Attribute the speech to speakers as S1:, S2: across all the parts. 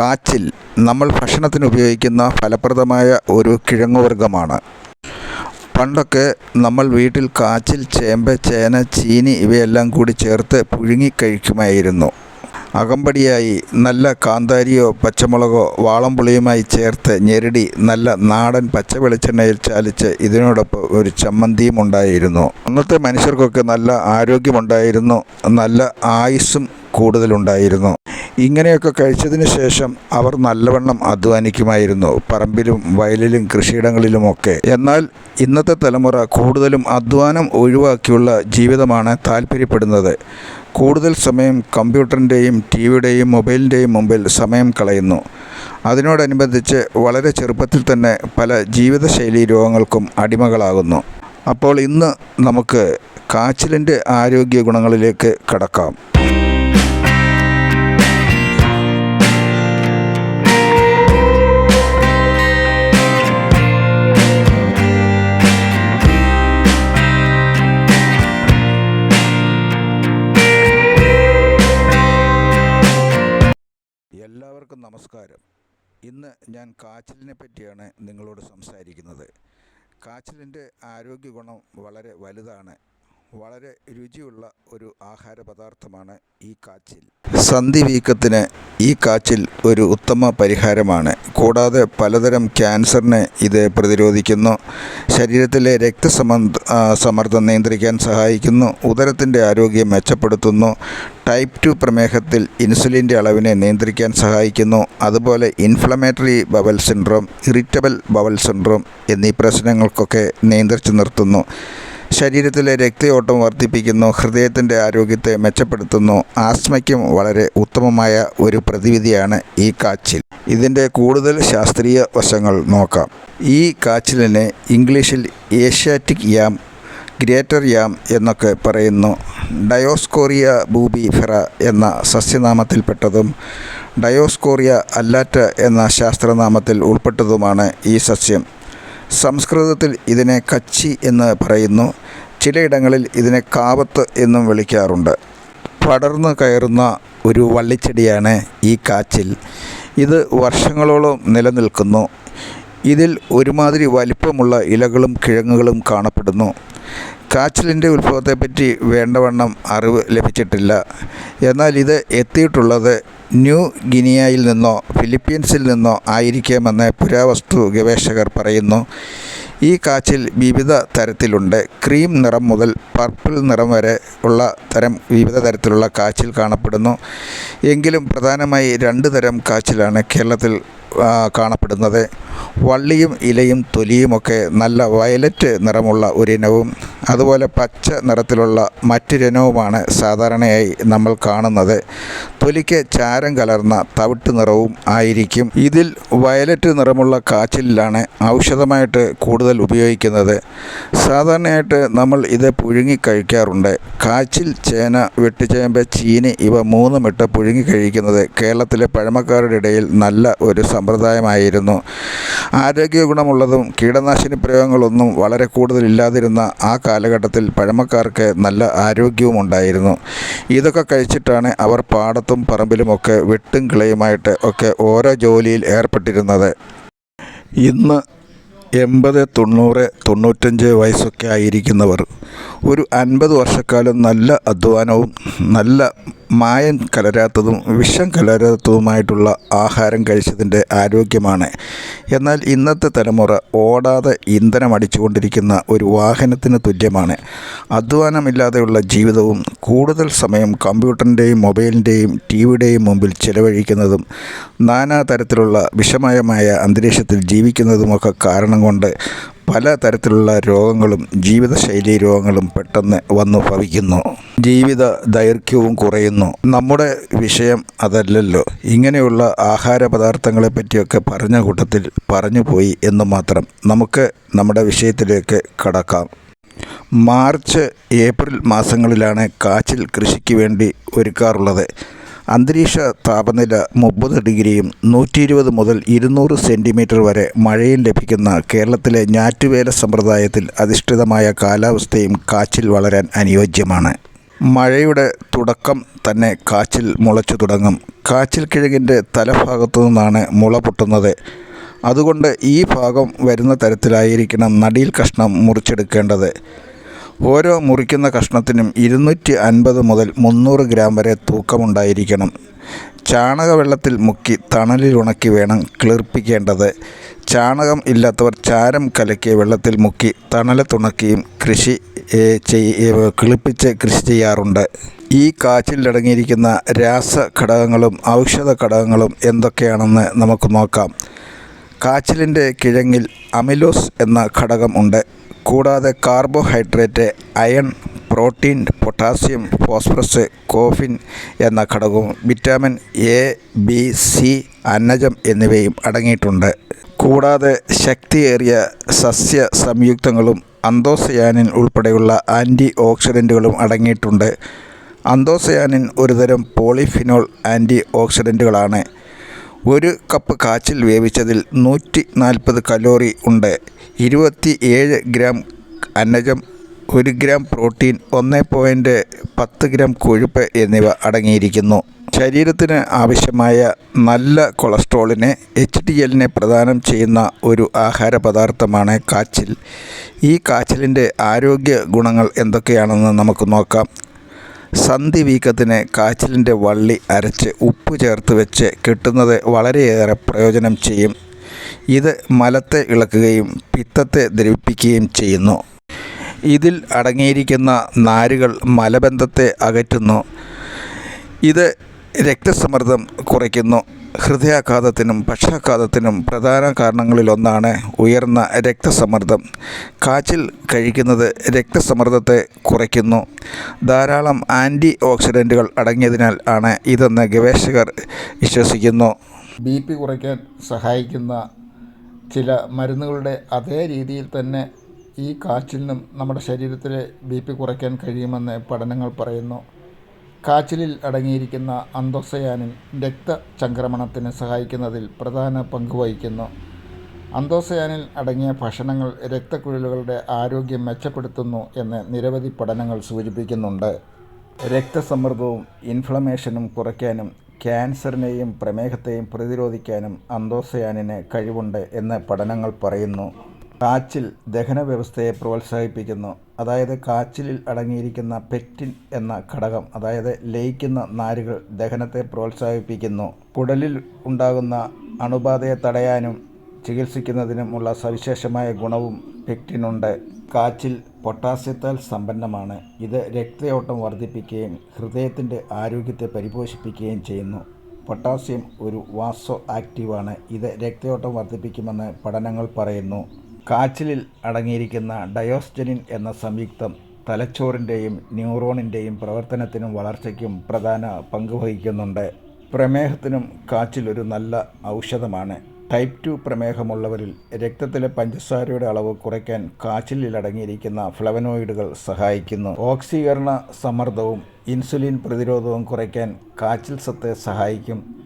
S1: കാച്ചിൽ നമ്മൾ ഭക്ഷണത്തിന് ഉപയോഗിക്കുന്ന ഫലപ്രദമായ ഒരു കിഴങ്ങുവർഗമാണ്. പണ്ടൊക്കെ നമ്മൾ വീട്ടിൽ കാച്ചിൽ ചേമ്പ് ചേന ചീനി ഇവയെല്ലാം കൂടി ചേർത്ത് പുഴുങ്ങി കഴിക്കുമായിരുന്നു. അകമ്പടിയായി നല്ല കാന്താരിയോ പച്ചമുളകോ വാളംപുളിയുമായി ചേർത്ത് ഞെരടി നല്ല നാടൻ പച്ച വെളിച്ചെണ്ണയിൽ ചാലിച്ച് ഇതിനോടൊപ്പം ഒരു ചമ്മന്തിയും ഉണ്ടായിരുന്നു. അന്നത്തെ മനുഷ്യർക്കൊക്കെ നല്ല ആരോഗ്യമുണ്ടായിരുന്നു. നല്ല ആയുസ്സും കൂടുതലുണ്ടായിരുന്നു. ഇങ്ങനെയൊക്കെ കഴിച്ചതിന് ശേഷം അവർ നല്ലവണ്ണം അധ്വാനിക്കുമായിരുന്നു. പറമ്പിലും വയലിലും കൃഷിയിടങ്ങളിലുമൊക്കെ. എന്നാൽ ഇന്നത്തെ തലമുറ കൂടുതലും അധ്വാനം ഒഴിവാക്കിയുള്ള ജീവിതമാണ് താല്പര്യപ്പെടുന്നത്. കൂടുതൽ സമയം കമ്പ്യൂട്ടറിന്റെയും ടി വിയുടെയും മൊബൈലിന്റെയും മുമ്പിൽ സമയം കളയുന്നു. അതിനോടനുബന്ധിച്ച് വളരെ ചെറുപ്പത്തിൽ തന്നെ പല ജീവിതശൈലി രോഗങ്ങൾക്കും അടിമകളാകുന്നു. അപ്പോൾ ഇന്ന് നമുക്ക് കാച്ചിലിന്റെ ആരോഗ്യ ഗുണങ്ങളിലേക്ക് കടക്കാം. എല്ലാവർക്കും നമസ്കാരം. ഇന്ന് ഞാൻ കാച്ചിലിനെ പറ്റിയാണ് നിങ്ങളോട് സംസാരിക്കുന്നത്. കാച്ചിലിന്റെ ആരോഗ്യ ഗുണം വളരെ വലുതാണ്. വളരെ രുചിയുള്ള ഒരു ആഹാര പദാർത്ഥമാണ് ഈ കാച്ചിൽ. സന്ധി വീക്കത്തിന് ഈ കാച്ചിൽ ഒരു ഉത്തമ പരിഹാരമാണ്. കൂടാതെ പലതരം ക്യാൻസറിനെ ഇത് പ്രതിരോധിക്കുന്നു. ശരീരത്തിലെ രക്തസമ്മർദ്ദ സമ്മർദ്ദം നിയന്ത്രിക്കാൻ സഹായിക്കുന്നു. ഉദരത്തിന്റെ ആരോഗ്യം മെച്ചപ്പെടുത്തുന്നു. ടൈപ്പ് ടു പ്രമേഹത്തിൽ ഇൻസുലിന്റെ അളവിനെ നിയന്ത്രിക്കാൻ സഹായിക്കുന്നു. അതുപോലെ inflammatory bowel syndrome irritable bowel syndrome എന്നീ പ്രശ്നങ്ങൾക്കൊക്കെ നിയന്ത്രിച്ചു നിർത്തുന്നു. ശരീരത്തിലെ രക്തയോട്ടം വർദ്ധിപ്പിക്കുന്നു ഹൃദയത്തിന്റെ ആരോഗ്യത്തെ മെച്ചപ്പെടുത്തുന്നു. ആസ്മയ്ക്കും വളരെ ഉത്തമമായ ഒരു പ്രതിവിധിയാണ് ഈ കാച്ചിൽ. ഇതിന്റെ കൂടുതൽ ശാസ്ത്രീയ വശങ്ങൾ നോക്കാം. ഈ കാച്ചിലിനെ ഇംഗ്ലീഷിൽ ഏഷ്യാറ്റിക് യാം ഗ്രേറ്റർ യാം എന്നൊക്കെ പറയുന്നു. ഡയോസ്കോറിയ ബൂബിഫെറ എന്ന സസ്യനാമത്തിൽപ്പെട്ടതും ഡയോസ്കോറിയ അല്ലാറ്റ എന്ന ശാസ്ത്രനാമത്തിൽ ഉൾപ്പെട്ടതുമാണ് ഈ സസ്യം. സംസ്കൃതത്തിൽ ഇതിനെ കച്ചി എന്ന് പറയുന്നു. ചിലയിടങ്ങളിൽ ഇതിനെ കാവത്ത് എന്നും വിളിക്കാറുണ്ട്. പടർന്നു കയറുന്ന ഒരു വള്ളിച്ചെടിയാണ് ഈ കാച്ചിൽ. ഇത് വർഷങ്ങളോളം നിലനിൽക്കുന്നു. ഇതിൽ ഒരുമാതിരി വലിപ്പമുള്ള ഇലകളും കിഴങ്ങുകളും കാണപ്പെടുന്നു. കാച്ചിലിന്റെ ഉത്ഭവത്തെപ്പറ്റി വേണ്ടവണ്ണം അറിവ് ലഭിച്ചിട്ടില്ല. എന്നാൽ ഇത് എത്തിയിട്ടുള്ളത് ന്യൂ ഗിനിയയിൽ നിന്നോ ഫിലിപ്പീൻസിൽ നിന്നോ ആയിരിക്കാമെന്ന് പുരാവസ്തു ഗവേഷകർ പറയുന്നു. ഈ കാച്ചിൽ വിവിധ തരത്തിലുണ്ട്. ക്രീം നിറം മുതൽ പർപ്പിൾ നിറം വരെ ഉള്ള തരം വിവിധ തരത്തിലുള്ള കാച്ചിൽ കാണപ്പെടുന്നു. എങ്കിലും പ്രധാനമായി രണ്ട് തരം കാച്ചിലാണ് കേരളത്തിൽ കാണപ്പെടുന്നത്. വള്ളിയും ഇലയും തൊലിയുമൊക്കെ നല്ല വയലറ്റ് നിറമുള്ള ഒരിനവും അതുപോലെ പച്ച നിറത്തിലുള്ള മറ്റൊരിനവുമാണ് സാധാരണയായി നമ്മൾ കാണുന്നത്. തൊലിക്ക് ചാരം കലർന്ന തവിട്ട് നിറവും ആയിരിക്കും. ഇതിൽ വയലറ്റ് നിറമുള്ള കാച്ചിലാണ് ഔഷധമായിട്ട് കൂടുതൽ ഉപയോഗിക്കുന്നത്. സാധാരണയായിട്ട് നമ്മൾ ഇത് പുഴുങ്ങി കഴിക്കാറുണ്ട്. കാച്ചിൽ ചേന വെട്ടുചേമ്പ് ചീനി ഇവ മൂന്നും ഇട്ട് പുഴുങ്ങി കഴിക്കുന്നത് കേരളത്തിലെ പഴമക്കാരുടെ ഇടയിൽ നല്ല ഒരു സമ്പ്രദായമായിരുന്നു. ആരോഗ്യ ഗുണമുള്ളതും കീടനാശിനി പ്രയോഗങ്ങളൊന്നും വളരെ കൂടുതലില്ലാതിരുന്ന ആ കാലഘട്ടത്തിൽ പഴമക്കാർക്ക് നല്ല ആരോഗ്യവും ഉണ്ടായിരുന്നു ഇതൊക്കെ കഴിച്ചിട്ടാണ് അവർ പാടത്തും പറമ്പിലുമൊക്കെ വെട്ടും കിളയുമായിട്ട് ഒക്കെ ഓരോ ജോലിയിൽ ഏർപ്പെട്ടിരുന്നത്. ഇന്ന് എൺപത് തൊണ്ണൂറ് തൊണ്ണൂറ്റഞ്ച് വയസ്സൊക്കെ ആയിരിക്കുന്നവർ. ഒരു അൻപത് വർഷക്കാലം നല്ല അധ്വാനവും നല്ല മായം കലരാത്തതും വിഷം കലരാത്തതുമായിട്ടുള്ള ആഹാരം കഴിച്ചതിന്റെ ആരോഗ്യമാണ്. എന്നാൽ ഇന്നത്തെ തലമുറ ഓടാതെ ഇന്ധനം അടിച്ചുകൊണ്ടിരിക്കുന്ന ഒരു വാഹനത്തിന് തുല്യമാണ്. അധ്വാനമില്ലാതെയുള്ള ജീവിതവും കൂടുതൽ സമയം കമ്പ്യൂട്ടറിന്റെയും മൊബൈലിന്റെയും ടി വിയുടെയും മുമ്പിൽ ചിലവഴിക്കുന്നതും നാനാ തരത്തിലുള്ള വിഷമയമായ അന്തരീക്ഷത്തിൽ ജീവിക്കുന്നതുമൊക്കെ കാരണം കൊണ്ട് പല തരത്തിലുള്ള രോഗങ്ങളും ജീവിതശൈലി രോഗങ്ങളും പെട്ടെന്ന് വന്നു ഭവിക്കുന്നു. ജീവിത ദൈർഘ്യവും കുറയുന്നു. നമ്മുടെ വിഷയം അതല്ലല്ലോ. ഇങ്ങനെയുള്ള ആഹാര പദാർത്ഥങ്ങളെ പറ്റിയൊക്കെ പറഞ്ഞ കൂട്ടത്തിൽ പറഞ്ഞു പോയി എന്ന് മാത്രം നമുക്ക് നമ്മുടെ വിഷയത്തിലേക്ക് കടക്കാം. മാർച്ച് ഏപ്രിൽ മാസങ്ങളിലാണ് കാച്ചിൽ കൃഷിക്ക് വേണ്ടി ഒരുക്കാറുള്ളത്. അന്തരീക്ഷ താപനില മുപ്പത് ഡിഗ്രിയും നൂറ്റി ഇരുപത് മുതൽ ഇരുന്നൂറ് സെന്റിമീറ്റർ വരെ മഴയും ലഭിക്കുന്ന കേരളത്തിലെ ഞാറ്റുവേല സമ്പ്രദായത്തിൽ അധിഷ്ഠിതമായ കാലാവസ്ഥയും കാച്ചിൽ വളരാൻ അനുയോജ്യമാണ്. മഴയുടെ തുടക്കം തന്നെ കാച്ചിൽ മുളച്ചു തുടങ്ങും. കാച്ചിൽ കിഴങ്ങിന്റെ തലഭാഗത്തു നിന്നാണ് മുള പൊട്ടുന്നത്. അതുകൊണ്ട് ഈ ഭാഗം വരുന്ന തരത്തിലായിരിക്കണം നടിയിൽ കഷ്ണം മുറിച്ചെടുക്കേണ്ടത്. ഓരോ മുറിക്കുന്ന കഷ്ണത്തിനും ഇരുന്നൂറ്റി അൻപത് മുതൽ മുന്നൂറ് ഗ്രാം വരെ തൂക്കമുണ്ടായിരിക്കണം. ചാണകവെള്ളത്തിൽ മുക്കി തണലിൽ ഉണക്കി വേണം കിളിർപ്പിക്കേണ്ടത് ചാണകം ഇല്ലാത്തവർ ചാരം കലക്കിയ വെള്ളത്തിൽ മുക്കി തണലത്തുണക്കിയും കൃഷി കിളിപ്പിച്ച് കൃഷി ചെയ്യാറുണ്ട്. ഈ കാച്ചിലടങ്ങിയിരിക്കുന്ന രാസ ഘടകങ്ങളും ഔഷധ ഘടകങ്ങളും എന്തൊക്കെയാണെന്ന് നമുക്ക് നോക്കാം. കാച്ചിലിന്റെ കിഴങ്ങിൽ അമിലോസ് എന്ന ഘടകം ഉണ്ട്. കൂടാതെ carbohydrate iron protein potassium phosphorus caffeine എന്ന ഘടകവും വിറ്റാമിൻ എ ബി സി അന്നജം എന്നിവയും അടങ്ങിയിട്ടുണ്ട്. കൂടാതെ ശക്തിയേറിയ സസ്യ സംയുക്തങ്ങളും അന്തോസയാനിൻ ഉൾപ്പെടെയുള്ള ആന്റി ഓക്സിഡന്റുകളും അടങ്ങിയിട്ടുണ്ട്. അന്തോസയാനിൻ ഒരുതരം പോളിഫിനോൾ ആന്റി ഓക്സിഡന്റുകളാണ് ഒരു കപ്പ് കാച്ചിൽ വേവിച്ചതിൽ നൂറ്റി നാൽപ്പത് കലോറി ഉണ്ട്. ഇരുപത്തി ഏഴ് ഗ്രാം അന്നജം ഒരു ഗ്രാം പ്രോട്ടീൻ ഒന്ന് പോയിന്റ് പത്ത് ഗ്രാം കൊഴുപ്പ് എന്നിവ അടങ്ങിയിരിക്കുന്നു. ശരീരത്തിന് ആവശ്യമായ നല്ല കൊളസ്ട്രോളിനെ എച്ച് ഡി എല്ലിനെ പ്രദാനം ചെയ്യുന്ന ഒരു ആഹാര പദാർത്ഥമാണ് കാച്ചിൽ. ഈ കാച്ചിലിന്റെ ആരോഗ്യ ഗുണങ്ങൾ എന്തൊക്കെയാണെന്ന് നമുക്ക് നോക്കാം. സന്ധി വീക്കത്തിന് കാച്ചിലിന്റെ വള്ളി അരച്ച് ഉപ്പ് ചേർത്ത് വെച്ച് കിട്ടുന്നത് വളരെയേറെ പ്രയോജനം ചെയ്യും. ഇത് മലത്തെ ഇളക്കുകയും പിത്തത്തെ ദ്രവിപ്പിക്കുകയും ചെയ്യുന്നു. ഇതിൽ അടങ്ങിയിരിക്കുന്ന നാരുകൾ മലബന്ധത്തെ അകറ്റുന്നു. ഇത് രക്തസമ്മർദ്ദം കുറയ്ക്കുന്നു. ഹൃദയാഘാതത്തിനും പക്ഷാഘാതത്തിനും പ്രധാന കാരണങ്ങളിലൊന്നാണ് ഉയർന്ന രക്തസമ്മർദ്ദം. കാച്ചിൽ കഴിക്കുന്നത് രക്തസമ്മർദ്ദത്തെ കുറയ്ക്കുന്നു. ധാരാളം ആന്റി ഓക്സിഡന്റുകൾ അടങ്ങിയതിനാൽ ആണ് ഇതെന്ന് ഗവേഷകർ വിശ്വസിക്കുന്നു.
S2: ബി പി കുറയ്ക്കാൻ സഹായിക്കുന്ന ചില മരുന്നുകളുടെ അതേ രീതിയിൽ തന്നെ ഈ കാച്ചിലിനും നമ്മുടെ ശരീരത്തിലെ ബി പി കുറയ്ക്കാൻ കഴിയുമെന്ന് പഠനങ്ങൾ പറയുന്നു. കാച്ചിലിൽ അടങ്ങിയിരിക്കുന്ന അന്തോസയാനിൻ രക്തചംക്രമണത്തിന് സഹായിക്കുന്നതിൽ പ്രധാന പങ്ക് വഹിക്കുന്നു. അന്തോസയാനിൽ അടങ്ങിയ ഭക്ഷണങ്ങൾ രക്തക്കുഴലുകളുടെ ആരോഗ്യം മെച്ചപ്പെടുത്തുന്നു എന്ന് നിരവധി പഠനങ്ങൾ സൂചിപ്പിക്കുന്നുണ്ട്. രക്തസമ്മർദ്ദവും ഇൻഫ്ലമേഷനും കുറയ്ക്കാനും ക്യാൻസറിനെയും പ്രമേഹത്തെയും പ്രതിരോധിക്കാനും അന്തോസയാനിന് കഴിവുണ്ട് എന്ന് പഠനങ്ങൾ പറയുന്നു. കാച്ചിൽ ദഹന വ്യവസ്ഥയെ പ്രോത്സാഹിപ്പിക്കുന്നു. അതായത് കാച്ചിലിൽ അടങ്ങിയിരിക്കുന്ന പെക്റ്റിൻ എന്ന ഘടകം അതായത് ലയിക്കുന്ന നാരുകൾ ദഹനത്തെ പ്രോത്സാഹിപ്പിക്കുന്നു. കുടലിൽ ഉണ്ടാകുന്ന അണുബാധയെ തടയാനും ചികിത്സിക്കുന്നതിനുമുള്ള സവിശേഷമായ ഗുണവും പെക്റ്റിനുണ്ട് കാച്ചിൽ പൊട്ടാസ്യത്താൽ സമ്പന്നമാണ്. ഇത് രക്തയോട്ടം വർദ്ധിപ്പിക്കുകയും ഹൃദയത്തിന്റെ ആരോഗ്യത്തെ പരിപോഷിപ്പിക്കുകയും ചെയ്യുന്നു. പൊട്ടാസ്യം ഒരു വാസോ ആക്റ്റീവാണ്. ഇത് രക്തയോട്ടം വർദ്ധിപ്പിക്കുമെന്ന് പഠനങ്ങൾ പറയുന്നു. കാച്ചിലിൽ അടങ്ങിയിരിക്കുന്ന ഡയോസ്റ്റനിൻ എന്ന സംയുക്തം തലച്ചോറിന്റെയും ന്യൂറോണിന്റെയും പ്രവർത്തനത്തിനും വളർച്ചയ്ക്കും പ്രധാന പങ്ക് വഹിക്കുന്നുണ്ട്. പ്രമേഹത്തിനും കാച്ചിൽ ഒരു നല്ല ഔഷധമാണ്. ടൈപ്പ് ടു പ്രമേഹമുള്ളവരിൽ രക്തത്തിലെ പഞ്ചസാരയുടെ അളവ് കുറയ്ക്കാൻ കാച്ചിലിൽ അടങ്ങിയിരിക്കുന്ന ഫ്ലവനോയിഡുകൾ സഹായിക്കുന്നു. ഓക്സീകരണ സമ്മർദ്ദവും ഇൻസുലിൻ പ്രതിരോധവും കുറയ്ക്കാൻ കാച്ചിൽ സത്ത് സഹായിക്കും.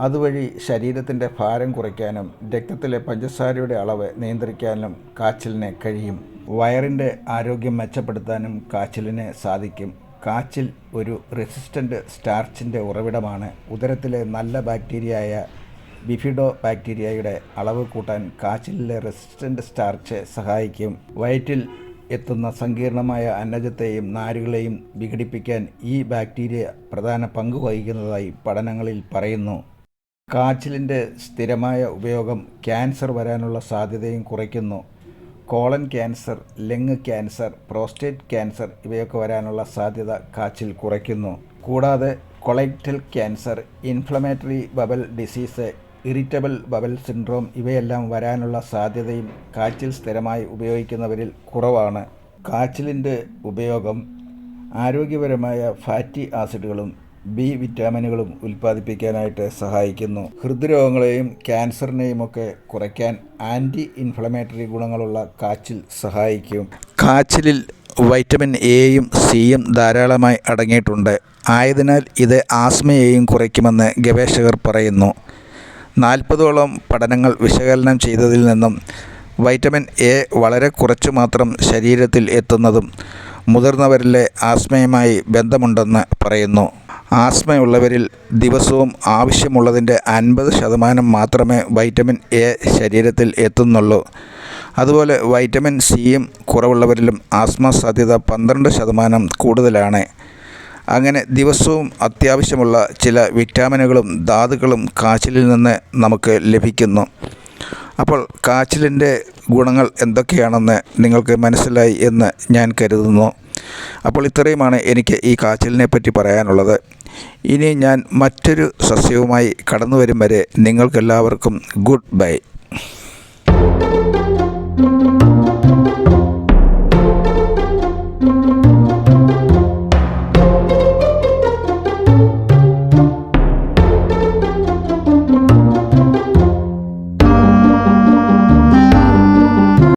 S2: അതുവഴി ശരീരത്തിന്റെ ഭാരം കുറയ്ക്കാനും രക്തത്തിലെ പഞ്ചസാരയുടെ അളവ് നിയന്ത്രിക്കാനും കാച്ചിലിന് കഴിയും. വയറിന്റെ ആരോഗ്യം മെച്ചപ്പെടുത്താനും കാച്ചിലിന് സാധിക്കും. കാച്ചിൽ ഒരു റെസിസ്റ്റന്റ് സ്റ്റാർച്ചിന്റെ ഉറവിടമാണ്. ഉദരത്തിലെ നല്ല ബാക്ടീരിയയായ ബിഫിഡോ ബാക്ടീരിയയുടെ അളവ് കൂട്ടാൻ കാച്ചിലിലെ റെസിസ്റ്റന്റ് സ്റ്റാർച്ച് സഹായിക്കും. വയറ്റിൽ എത്തുന്ന സങ്കീർണമായ അന്നജത്തെയും നാരുകളെയും വിഘടിപ്പിക്കാൻ ഈ ബാക്ടീരിയ പ്രധാന പങ്ക് വഹിക്കുന്നതായി പഠനങ്ങളിൽ പറയുന്നു. കാച്ചിലിന്റെ സ്ഥിരമായ ഉപയോഗം ക്യാൻസർ വരാനുള്ള സാധ്യതയും കുറയ്ക്കുന്നു. Colon cancer lung cancer prostate cancer ഇവയൊക്കെ വരാനുള്ള സാധ്യത കാച്ചിൽ കുറയ്ക്കുന്നു. കൂടാതെ colorectal cancer inflammatory bowel disease irritable bowel syndrome ഇവയെല്ലാം വരാനുള്ള സാധ്യതയും കാച്ചിൽ സ്ഥിരമായി ഉപയോഗിക്കുന്നവരിൽ കുറവാണ്. കാച്ചിലിന്റെ ഉപയോഗം ആരോഗ്യപരമായ ഫാറ്റി ആസിഡുകളും ബി വിറ്റാമിനുകളും ഉൽപ്പാദിപ്പിക്കാനായിട്ട് സഹായിക്കുന്നു. ഹൃദ്രോഗങ്ങളെയും ക്യാൻസറിനെയും ഒക്കെ കുറയ്ക്കാൻ ആന്റി ഇൻഫ്ലമേറ്ററി ഗുണങ്ങളുള്ള കാച്ചിൽ സഹായിക്കും. കാച്ചിലിൽ വൈറ്റമിൻ എയും സിയും ധാരാളമായി അടങ്ങിയിട്ടുണ്ട്. ആയതിനാൽ ഇത് ആസ്മയെയും കുറയ്ക്കുമെന്ന് ഗവേഷകർ പറയുന്നു. നാൽപ്പതോളം പഠനങ്ങൾ വിശകലനം ചെയ്തതിൽ നിന്നും വൈറ്റമിൻ എ വളരെ കുറച്ചു മാത്രം ശരീരത്തിൽ എത്തുന്നതും
S1: മുതിർന്നവരിലെ ആസ്മയുമായി ബന്ധമുണ്ടെന്ന് പറയുന്നു. ആസ്മയുള്ളവരിൽ ദിവസവും ആവശ്യമുള്ളതിന്റെ അൻപത് ശതമാനം മാത്രമേ വൈറ്റമിൻ എ ശരീരത്തിൽ എത്തുന്നുള്ളൂ. അതുപോലെ വൈറ്റമിൻ സിയും കുറവുള്ളവരിലും ആസ്മ സാധ്യത പന്ത്രണ്ട് ശതമാനം കൂടുതലാണ്. അങ്ങനെ ദിവസവും അത്യാവശ്യമുള്ള ചില വിറ്റാമിനുകളും ധാതുക്കളും കാച്ചിലിൽ നിന്ന് നമുക്ക് ലഭിക്കുന്നു. അപ്പോൾ കാച്ചിലിന്റെ ഗുണങ്ങൾ എന്തൊക്കെയാണെന്ന് നിങ്ങൾക്ക് മനസ്സിലായി എന്ന് ഞാൻ കരുതുന്നു. അപ്പോൾ ഇത്രയുമാണ് എനിക്ക് ഈ കാച്ചിലിനെ പറ്റി പറയാനുള്ളത്. ഇനി ഞാൻ മറ്റൊരു സസ്യവുമായി കടന്നു വരും വരെ നിങ്ങൾക്കെല്ലാവർക്കും ഗുഡ് ബൈ.